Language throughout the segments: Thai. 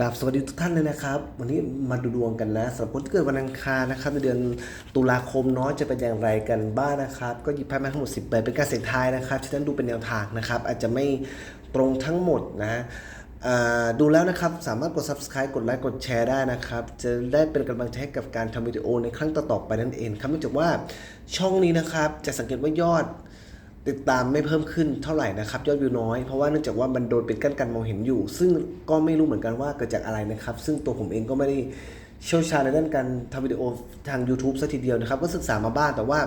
กราบสวัสดีทุกท่านเลยนะครับ วันนี้มาดูดวงกันนะสำหรับคนที่เกิดวันอังคารนะครับในเดือนตุลาคมเนาะจะเป็นอย่างไรกันบ้างนะครับ ก็หยิบไพ่มาทั้งหมด10ใบเป็นการเสี่ยงทายนะครับฉะนั้นดูเป็นแนวทางนะครับ อาจจะไม่ตรงทั้งหมดนะดูแล้วนะครับ สามารถกด subscribe กดไลค์กดแชร์ได้นะครับ จะได้เป็นกำลังใจให้กับการทำวิดีโอในครั้งต่อๆไปนั่นเองครับเนื่องจากว่าช่องนี้นะครับจะสังเกตว่ายอด ติดตามไม่เพิ่มขึ้นเท่าไหร่นะครับยอดวิวน้อยเพราะว่าเนื่องจากว่ามันโดนเป็นกั้นกันมองเห็นอยู่ ซึ่งก็ไม่รู้เหมือนกันว่าเกิดจากอะไรนะครับ ซึ่งตัวผมเองก็ไม่ได้เชี่ยวชาญในด้านการทำวิดีโอทาง YouTube สักทีเดียวนะครับ ก็ศึกษามาบ้างแต่ว่า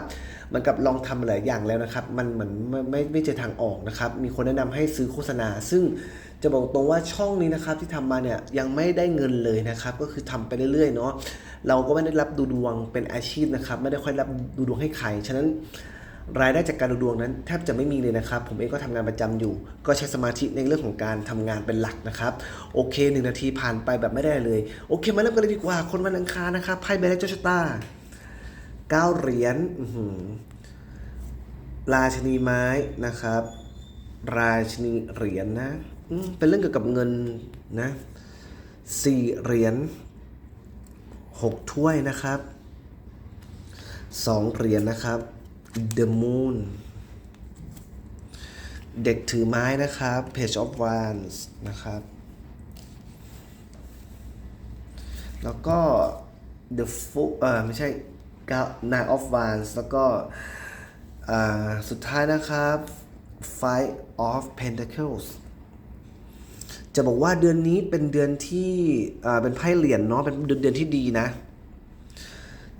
มันกับลองทำหลายอย่างแล้วนะครับ มันเหมือนไม่ไม่เจอทางออกนะครับ มีคนแนะนำให้ซื้อโฆษณา ซึ่งจะบอกตรงว่าช่องนี้นะครับที่ทำมาเนี่ยยังไม่ได้เงินเลยนะครับก็คือทำไปเรื่อยๆเนาะเราก็ไม่ได้รับดูดวงเป็นอาชีพนะครับ ไม่ได้ค่อยรับดูดวงให้ใครฉะนั้น รายได้จากการดูดวงนั้นแทบจะไม่มีเลยนะครับ ผมเองก็ทำงานประจำอยู่ ก็ใช้สมาธิในเรื่องของการทำงานเป็นหลักนะครับโอเคหนึ่งนาทีผ่านไปแบบไม่ได้เลย โอเค มาเริ่มกันเลยดีกว่า คนวันอังคารนะครับไพ่ใบแรกเจ้าชะตาเก้าเหรียญราชนีไม้นะครับ ราชนีเหรียญนะเป็นเรื่องเกี่ยวกับเงินนะสี่เหรียญหกถ้วยนะครับสองเหรียญนะครับ The Moon เด็กถือไม้นะครับ Page of Wands นะครับ แล้วก็ The Fool เออไม่ใช่ Nine of Wands แล้วก็สุดท้ายนะครับ Five of Pentacles จะบอกว่าเดือนนี้เป็นเดือนที่เป็นไพ่เหรียญเนาะเป็นเดือนเดือนที่ดีนะ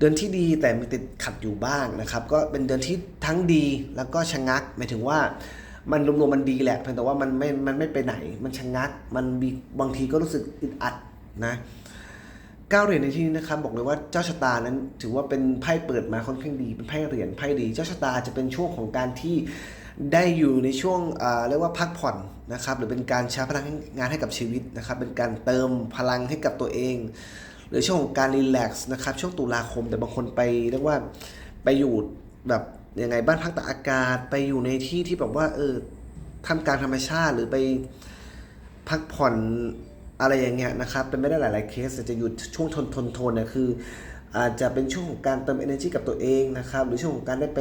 เดือนที่ดีแต่มีติดขัดอยู่บ้างนะครับก็เป็นเดือนที่ทั้งดีแล้วก็ชะงักหมายถึงว่ามันรวมๆมันดีแหละเพียงแต่ว่ามันไม่ มันไม่ไปไหน มันชะงัก มันมีบางทีก็รู้สึกอึดอัดนะเก้าเหรียญในที่นี้นะครับบอกเลยว่าเจ้าชะตานั้นถือว่าเป็นไพ่เปิดมาค่อนข้างดีเป็นไพ่เหรียญไพ่ดี เจ้าชะตาจะเป็นช่วงของการที่ได้อยู่ในช่วงอ่าเรียกว่าพักผ่อนนะครับหรือเป็นการใช้พลังงานให้กับชีวิตนะครับเป็นการเติมพลังให้กับตัวเอง หรือช่วงของการรีแลกซ์นะครับช่วงตุลาคมแต่บางคนไปเรียกว่าไปอยู่แบบยังไงบ้านพักตากอากาศไปอยู่ในที่ที่แบบว่าเออทำกลารธรรมชาติหรือไปพักผ่อนอะไรอย่างเงี้ยนะครับเป็นไม่ได้หลาย ๆ เคสจะอยู่ช่วงทนทนทนเนี่ยคือ อาจจะเป็นช่วงของการเติม energy กับตัวเองนะครับหรือช่วงของการได้ไป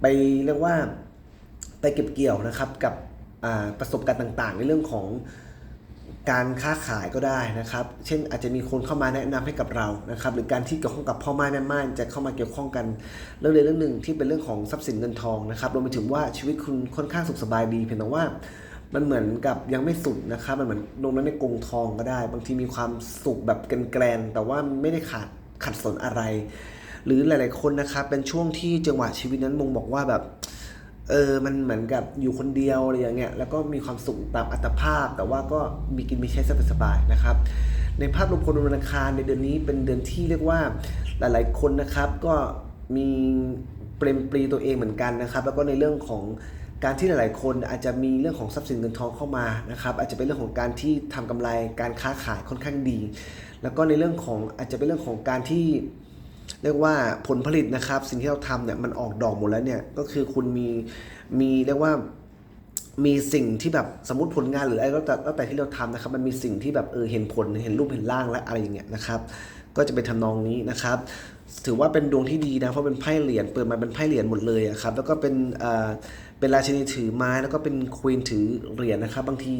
ไปเรียกว่าไปเก็บเกี่ยวนะครับกับประสบการณ์ต่าง ๆ ในเรื่องของ การค้าขายก็ได้นะครับ เช่นอาจจะมีคนเข้ามาแนะนำให้กับเรานะครับ หรือการที่เกี่ยวข้องกับพ่อแม่แม่ม่านจะเข้ามาเกี่ยวข้องกันเรื่องใดเรื่องหนึ่งที่เป็นเรื่องของทรัพย์สินเงินทองนะครับรวมไปถึงว่าชีวิตคุณค่อนข้างสุขสบายดีเพียงแต่ว่ามันเหมือนกับยังไม่สุดนะครับ มันเหมือนลงนั้นในกรงทองก็ได้ บางทีมีความสุขแบบแกรนๆแต่ว่าไม่ได้ขาดขัดสนอะไร หรือหลาย ๆคนนะครับเป็นช่วงที่จังหวะชีวิตนั้นมงบอกว่าแบบ เออมันเหมือนกับอยู่คนเดียวอะไรอย่างเงี้ยแล้วก็มีความสุขตามอัตภาพ แต่ว่าก็มีกินมีใช้สบายๆนะครับ ในภาพรวมคนวันอังคารในเดือนนี้เป็นเดือนที่เรียกว่าหลายๆคนนะครับ ก็มีเปรมปรีตัวเองเหมือนกันนะครับ แล้วก็ในเรื่องของการที่หลาย ๆ คนอาจจะมีเรื่องของทรัพย์สินเงินทองเข้ามานะครับอาจจะเป็นเรื่องของการที่ทำกำไรการค้าขายค่อนข้างดี แล้วก็ในเรื่องของอาจจะเป็นเรื่องของการที่ เรียกว่าผลผลิตนะครับ สิ่งที่เราทำเนี่ยมันออกดอกหมดแล้วเนี่ยก็คือคุณมีมีเรียกว่ามีสิ่งที่แบบสมมติผลงานหรืออะไรก็แต่แล้วแต่ที่เราทำนะครับ มันมีสิ่งที่แบบเออเห็นผลเห็นรูปเห็นร่างและอะไรอย่างเงี้ยนะครับ ก็จะเป็นทำนองนี้นะครับ ถือว่าเป็นดวงที่ดีนะเพราะเป็นไพ่เหรียญเปิดมาเป็นไพ่เหรียญหมดเลยครับแล้วก็เป็นเอ่อเป็นราชินีถือไม้แล้วก็เป็นควีนถือเหรียญนะครับ บางที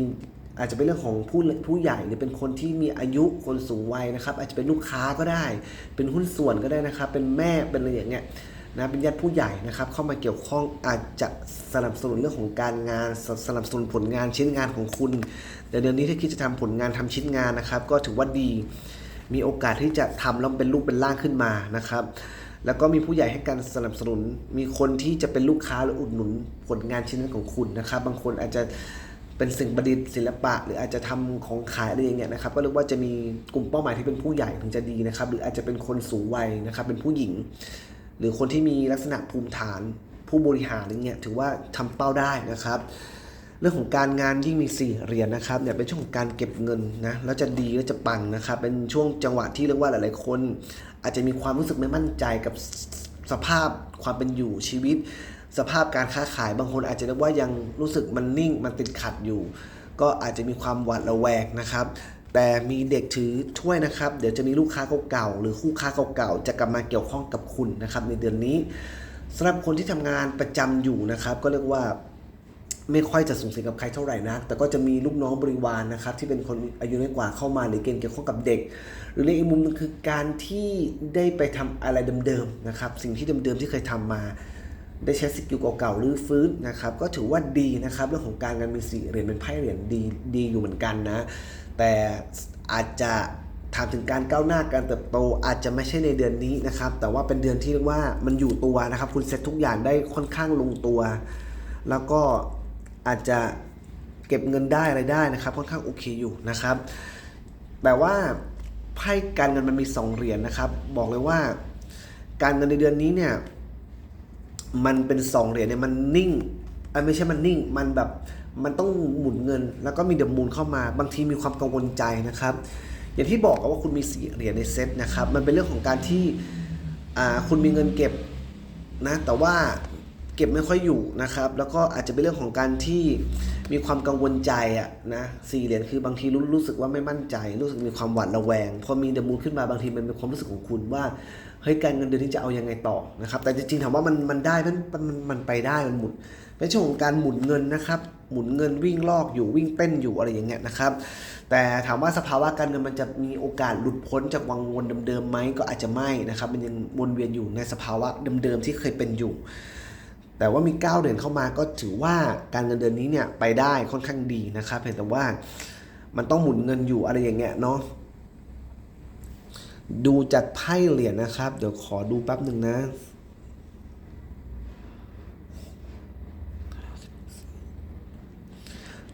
อาจจะเป็นเรื่องของผู้ผู้ใหญ่หรือเป็นคนที่มีอายุคนสูงวัยนะครับ อาจจะเป็นลูกค้าก็ได้ เป็นหุ้นส่วนก็ได้นะครับ เป็นแม่เป็นอะไรอย่างเงี้ยนะเป็นญาติผู้ใหญ่นะครับ เข้ามาเกี่ยวข้องอาจจะสนับสนุนเรื่องของการงานสสนับสนุนผลงานชิ้นงานของคุณ แต่เดือนนี้ถ้าคิดจะทำผลงานทำชิ้นงานนะครับ ก็ถือว่าดี มีโอกาสที่จะทำแล้วเป็นรูปเป็นร่างขึ้นมานะครับแล้วก็มีผู้ใหญ่ให้การสนับสนุน มีคนที่จะเป็นลูกค้าหรืออุดหนุนผลงานชิ้นนั้นของคุณนะครับ บางคนอาจจะ เป็นสิ่งประดิษฐ์ศิลปะ หรืออาจจะทำของขายอะไรอย่างเงี้ยนะครับก็เรียกว่าจะมีกลุ่มเป้าหมายที่เป็นผู้ใหญ่ถึงจะดีนะครับ หรืออาจจะเป็นคนสูงวัยนะครับ เป็นผู้หญิง หรือคนที่มีลักษณะภูมิฐาน ผู้บริหารอย่างเงี้ยถือว่าทำเป้าได้นะครับ เรื่องของการงานยิ่งมีสี่เหรียญนะครับเนี่ยเป็นช่วงของการเก็บเงินนะแล้วจะดีแล้วจะปังนะครับ เป็นช่วงจังหวะที่เรียกว่าหลาย ๆ คน อาจจะมีความรู้สึกไม่มั่นใจกับสภาพความเป็นอยู่ชีวิต สภาพการค้าขายบางคนอาจจะเรียกว่ายังรู้สึกมันนิ่งมันติดขัดอยู่ ก็อาจจะมีความหวาดระแวงนะครับ แต่มีเด็กถือถ้วยนะครับ เดี๋ยวจะมีลูกค้าเก่าๆหรือคู่ค้าเก่าๆจะกลับมาเกี่ยวข้องกับคุณนะครับ ในเดือนนี้สำหรับคนที่ทำงานประจำอยู่นะครับ ก็เรียกว่าไม่ค่อยจะสูงสิงกับใครเท่าไหร่นัก แต่ก็จะมีลูกน้องบริวารนะครับ ที่เป็นคนอายุน้อยกว่าเข้ามาหรือเกณฑ์เกี่ยวข้องกับเด็ก หรือในอีกมุมหนึงคือการที่ได้ไปทำอะไรเดิมๆนะครับ สิ่งที่เดิมๆที่เคยทำมา ได้ใช้สกิลเก่าๆหรือฟื้นนะครับก็ถือว่าดีนะครับเรื่องของการเงินมีสี่เหรียญเป็นไพ่เหรียญดีดีอยู่เหมือนกันนะ แต่อาจจะถามถึงการก้าวหน้าการเติบโตอาจจะไม่ใช่ในเดือนนี้นะครับ แต่ว่าเป็นเดือนที่เรียกว่ามันอยู่ตัวนะครับ คุณเซ็ตทุกอย่างได้ค่อนข้างลงตัว แล้วก็อาจจะเก็บเงินได้อะไรได้นะครับ ค่อนข้างโอเคอยู่นะครับ แต่ว่าไพ่การเงินมันมีสองเหรียญนะครับ บอกเลยว่า การเงินในเดือนนี้เนี่ย มันเป็นสองเหรียญเนี่ยมันนิ่งอ้ยไม่ใช่มันนิ่ง มันแบบมันต้องหมุนเงิน แล้วก็มีเดยวมูลเข้ามาบางทีมีความกังวลใจนะครับ อย่างที่บอกว่าคุณมีสี่เหรียญในเซตนะครับ มันเป็นเรื่องของการที่อ่าคุณมีเงินเก็บนะแต่ว่าเก็บไม่ค่อยอยู่นะครับ แล้วก็อาจจะเป็นเรื่องของการที่มีความกังวลใจอะนะสี่เหรียญคือบางทีรู้รู้สึกว่าไม่มั่นใจ รู้สึกมีความหวาดระแวง พอมีเดมูลขึ้นมาบางทีมันเป็นความรู้สึกของคุณว่า เฮ้ยการเงินเดือนนี้จะเอายังไงต่อนะครับ แต่จริงๆถามว่ามันมันได้มันมันมันมันไปได้มันหมุนเป็นช่วงของการหมุนเงินนะครับ หมุนเงินวิ่งลอกอยู่วิ่งเต้นอยู่อะไรอย่างเงี้ยนะครับ แต่ถามว่าสภาวะการเงินมันจะมีโอกาสหลุดพ้นจากวังวนเดิมๆไหมก็อาจจะไม่นะครับ มันยังวนเวียนอยู่ในสภาวะเดิมๆที่เคยเป็นอยู่ แต่ว่ามี9เดือนเข้ามาก็ถือว่าการเงินเดือนนี้เนี่ยไปได้ค่อนข้างดีนะครับเพียงแต่ว่ามันต้องหมุนเงินอยู่อะไรอย่างเงี้ยเนาะ ดูจากไพ่เหรียญนะครับ เดี๋ยวขอดูแป๊บหนึ่งนะ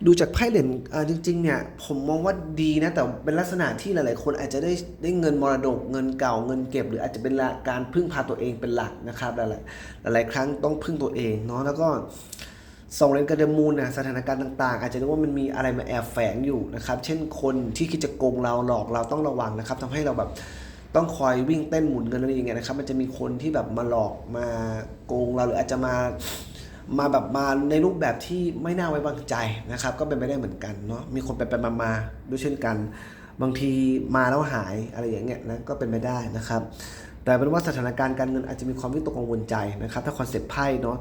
ดูจากไพ่เหรียญจริงๆ เนี่ย ผมมองว่าดีนะ แต่เป็นลักษณะที่หลายๆ คนอาจจะได้ได้เงินมรดกเงินเก่าเงินเก็บ หรืออาจจะเป็นการพึ่งพาตัวเองเป็นหลักนะครับ หลายๆหลายๆครั้งต้องพึ่งตัวเองเนาะแล้วก็ ส่งเรนกระเดมูลนะสถานการณ์ต่างๆ อาจจะนึกว่ามันมีอะไรมาแอบแฝงอยู่นะครับ เช่นคนที่คิดจะโกงเราหลอกเราต้องระวังนะครับทำให้เราแบบต้องคอยวิ่งเต้นหมุนเงินอะไรอย่างเงี้ยนะครับ มันจะมีคนที่แบบมาหลอกมาโกงเราหรืออาจจะมามาแบบมาในรูปแบบที่ไม่น่าไว้วางใจนะครับ ก็เป็นไปได้เหมือนกันเนาะมีคนไปไปมามาด้วยเช่นกัน บางทีมาแล้วหายอะไรอย่างเงี้ยนะก็เป็นไปได้นะครับ แต่เป็นว่าสถานการณ์การเงินอาจจะมีความวิตกกังวลใจนะครับ ถ้าคอนเซ็ปต์ไพ่เนาะ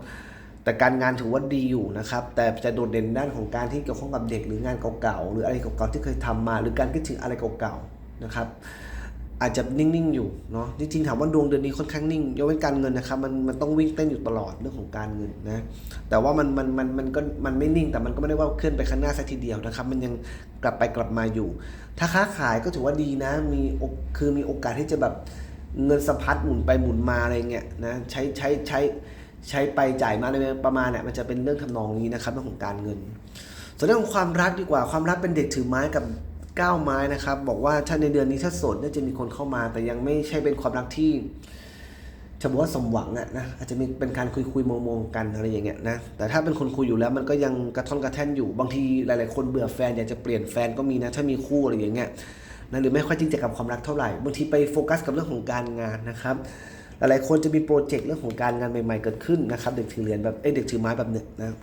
แต่การงานถือว่าดีอยู่นะครับ แต่จะโดดเด่นด้านของการที่เกี่ยวข้องกับเด็กหรืองานเก่าๆหรืออะไรเก่าๆที่เคยทำมา หรือการคิดถึงอะไรเก่าๆนะครับอาจจะนิ่งๆอยู่เนาะจริงๆถามว่าดวงเดือนนี้ค่อนข้างนิ่งยกเว้นการเงินนะครับมันมันต้องวิ่งเต้นอยู่ตลอดเรื่องของการเงินนะแต่ว่ามันมันมันมันก็มันไม่นิ่งแต่มันก็ไม่ได้ว่าเคลื่อนไปข้างหน้าสักทีเดียวนะครับ มันยังกลับไปกลับมาอยู่ ถ้าค้าขายก็ถือว่าดีนะมีคือมีโอกาสที่จะแบบเงินสะพัดหมุนไปหมุนมาอะไรเงี้ยนะใช้ใช้ใช้ใช้ ช้ไปจ่ายมาอะไรประมาณเนี่ยมันจะเป็นเรื่องทำนองนี้นะครับเรื่องของการเงิน ส่วนเรื่องของความรักดีกว่าความรักเป็นเด็กถือไม้กับก้าวไม้นะครับ บอกว่าถ้าในเดือนนี้ถ้าโสดน่าจะมีคนเข้ามา แต่ยังไม่ใช่เป็นความรักที่จะบอกว่าสมหวังอะนะอาจจะมีเป็นการคุยคุยๆมองๆกันอะไรอย่างเงี้ยนะแต่ถ้าเป็นคนคุยอยู่แล้วมันก็ยังกระท่อนกระแท่นอยู่บางทีหลาย ๆ คนเบื่อแฟนอยากจะเปลี่ยนแฟนก็มีนะถ้ามีคู่อะไรอย่างเงี้ยนะหรือไม่ค่อยจริงจังกับความรักเท่าไหร่บางทีไปโฟกัสกับเรื่องของการงานนะครับ หลายๆคนจะมีโปรเจกต์เรื่องของการงานใหม่ ๆ เกิดขึ้นนะครับ เด็กถือเหรียญแบบเอ้เด็กถือไม้แบบเนี้ยนะ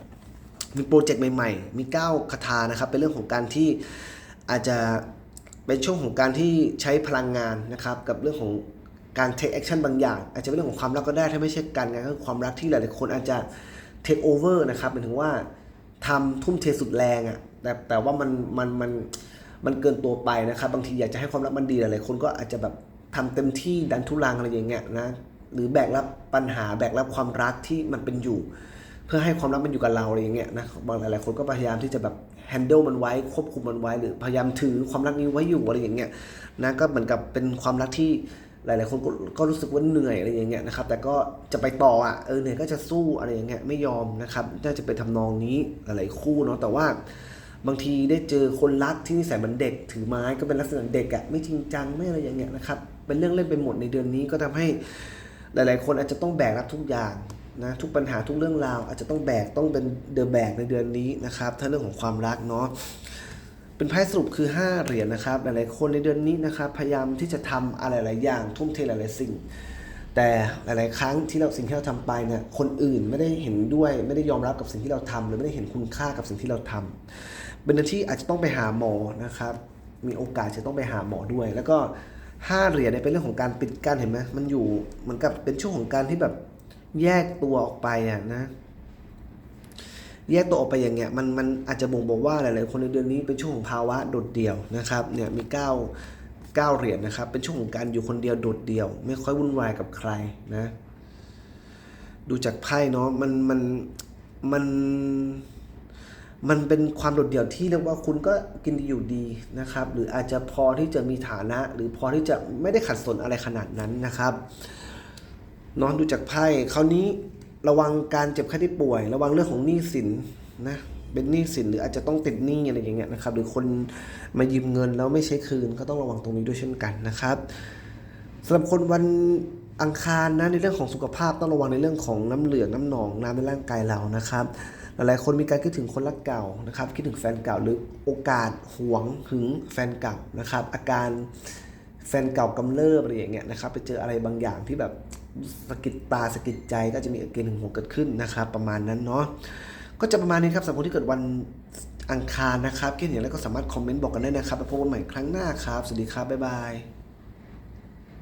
มีโปรเจกต์ใหม่ ๆ มี9คาถานะครับ เป็นเรื่องของการที่อาจจะเป็นช่วงของการที่ใช้พลังงานนะครับ กับเรื่องของการ take action บางอย่าง อาจจะเป็นเรื่องของความรักก็ได้ถ้าไม่ใช่การงานก็คือความรักที่หลายๆคนอาจจะ take over นะครับหมายถึงว่าทำทุ่มเทสุดแรงอะ่ะแต่แต่ว่ามันมันมันมันเกินตัวไปนะครับ บางทีอยากจะให้ความรักมันดีหลายๆคนก็อาจจะแบบ ทำเต็มที่ดันทุรังอะไรอย่างเงี้ยนะหรือแบกรับปัญหาแบกรับความรักที่มันเป็นอยู่ เพื่อให้ความรักมันอยู่กับเราอะไรอย่างเงี้ยนะบางหลายๆคนก็พยายามที่จะแบบ handle มันไว้ควบคุมมันไว้ หรือพยายามถือความรักนี้ไว้อยู่อะไรอย่างเงี้ยนะก็เหมือนกับเป็นความรักที่หลาย ๆ คนก็ก็รู้สึกว่าเหนื่อยอะไรอย่างเงี้ยนะครับแต่ก็จะไปต่ออะเออเหนื่อยก็จะสู้อะไรอย่างเงี้ยไม่ยอมนะครับน่าจะเป็นทำนองนี้หลายๆคู่เนาะแต่ว่า บางทีได้เจอคนรักที่นิสัยเหมือนเด็ก ถือไม้ก็เป็นลักษณะเด็กอะไม่จริงจังไม่อะไรอย่างเงี้ยนะครับเป็นเรื่องเล่นไปหมดในเดือนนี้ก็ทำให้หลาย ๆ คนอาจจะต้องแบกรับทุกอย่างนะทุกปัญหาทุกเรื่องราว อาจจะต้องแบกต้องเป็นเดอะแบกในเดือนนี้นะครับถ้าเรื่องของความรักเนาะเป็นไพ่สรุปคือ 5 เหรียญนะครับ หลาย ๆ คนในเดือนนี้นะครับ พยายามที่จะทำอะไรหลายอย่าง ทุ่มเทหลาย ๆ สิ่ง แต่หลาย ๆ ครั้งที่เราสิ่งที่เราทำไปเนี่ยคนอื่นไม่ได้เห็นด้วย ไม่ได้ยอมรับกับสิ่งที่เราทำหรือไม่ได้เห็นคุณค่ากับสิ่งที่เราทำเป็นเดือนที่อาจจะต้องไปหาหมอนะครับมีโอกาสจะต้องไปหาหมอด้วย แล้วก็ห้าเหรียญเนี่ยเป็นเรื่องของการปิดกั้นเห็นไหมมันอยู่เหมือนกับเป็นช่วงของการที่แบบแยกตัวออกไปอะนะแยกตัวออกไปอย่างเงี้ยมันมันอาจจะบ่งบอกว่าหลาย ๆ คนในเดือนนี้เป็นช่วงของภาวะโดดเดี่ยวนะครับเนี่ยมีเก้า เก้าเหรียญนะครับ เป็นช่วงของการอยู่คนเดียวโดดเดี่ยว ไม่ค่อยวุ่นวายกับใครนะ ดูจากไพ่เนาะมันมันมันมันเป็นความโดดเดี่ยวที่เรียกว่าคุณก็กินดีอยู่ดีนะครับ หรืออาจจะพอที่จะมีฐานะ หรือพอที่จะไม่ได้ขัดสนอะไรขนาดนั้นนะครับนอนดูจากไพ่คราวนี้ระวังการเจ็บไข้ได้ป่วย ระวังเรื่องของหนี้สินนะ เป็นหนี้สินหรืออาจจะต้องติดหนี้อะไรอย่างเงี้ยนะครับ หรือคนมายืมเงินแล้วไม่ใช้คืนก็ต้องระวังตรงนี้ด้วยเช่นกันนะครับสำหรับคนวันอังคารนะในเรื่องของสุขภาพต้องระวังในเรื่องของน้ำเหลืองน้ำหนองน้ำในร่างกายเรานะครับหลายๆคนมีการคิดถึงคนรักเก่านะครับ คิดถึงแฟนเก่าหรือโอกาสหวงหึงแฟนเก่านะครับ อาการแฟนเก่ากำเริบอะไรอย่างเงี้ยนะครับ ไปเจออะไรบางอย่างที่แบบสะกิดตาสะกิดใจก็จะมีอาการหึงหวงเกิดขึ้นนะครับ ประมาณนั้นเนาะ ก็จะประมาณนี้ครับสำหรับคนที่เกิดวันอังคารนะครับคิดเห็นแล้วก็สามารถคอมเมนต์บอกกันได้นะครับไปพบกันใหม่ครั้งหน้าครับ สวัสดีครับ บ๊ายบาย